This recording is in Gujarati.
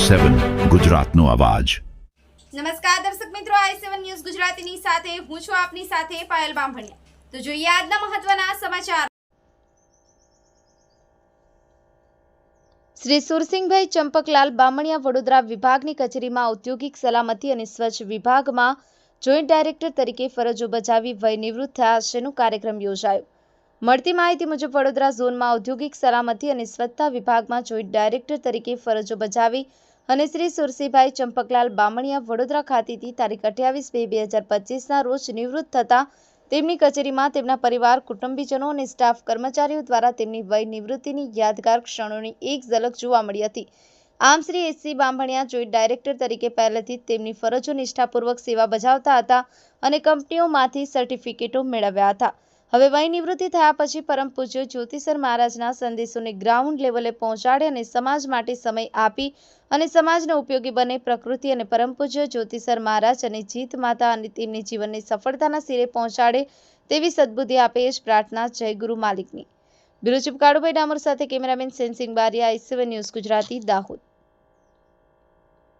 સેવન ગુજરાતનો અવાજ. નમસ્કાર દર્શક મિત્રો આઈ સેવન ન્યૂઝ ગુજરાતીની સાથે હું છું આપની સાથે પાયલ બામભણિયા. તો જોઈએ આજના મહત્વના સમાચાર. શ્રી સુરસિંહભાઈ ચંપકલાલ બામણિયા વડોદરા વિભાગની કચેરીમાં ઔદ્યોગિક સલામતી અને સ્વચ્છ વિભાગમાં જોઈન્ટ ડાયરેક્ટર તરીકે ફરજો બજાવી વય નિવૃત્ત થયા કાર્યક્રમ યોજાયો. મળતી માહિતી મુજબ વડોદરા ઝોનમાં ઔદ્યોગિક સલામતી અને સ્વચ્છતા વિભાગમાં જોઈન્ટ ડાયરેક્ટર તરીકે ફરજો બજાવી અને શ્રી સુરસીભાઈ ચંપકલાલ બામણિયા વડોદરા ખાતેથી તારીખ અઠ્યાવીસ બે બે હજાર પચીસના રોજ નિવૃત્ત થતા તેમની કચેરીમાં તેમના પરિવાર, કુટુંબીજનો અને સ્ટાફ કર્મચારીઓ દ્વારા તેમની વય નિવૃત્તિની યાદગાર ક્ષણોની એક ઝલક જોવા મળી હતી. આમ Shri SC Bamaniya joint director તરીકે પહેલેથી તેમની ફરજો નિષ્ઠાપૂર્વક સેવા બજાવતા હતા અને કંપનીઓમાંથી સર્ટિફિકેટો મેળવ્યા હતા. હવે વય નિવૃત્તિ થયા પછી પરમ પૂજ્ય જ્યોતિસર મહારાજના સંદેશોને ગ્રાઉન્ડ લેવલે પહોંચાડે અને સમાજ માટે સમય આપી અને સમાજને ઉપયોગી બને પ્રકૃતિ અને પરમ પૂજ્ય જ્યોતિસર મહારાજ અને જીત માતા અને તેમની જીવનને સફળતાના સિરે પહોંચાડે તેવી સદબુદ્ધિ આપે એ જ પ્રાર્થના જય ગુરુ માલિકની. બ્યુરો ચીફ કાળુભાઈ ડામોર સાથે cameraman Sensing Bariya I C one news Gujarati, Dahod.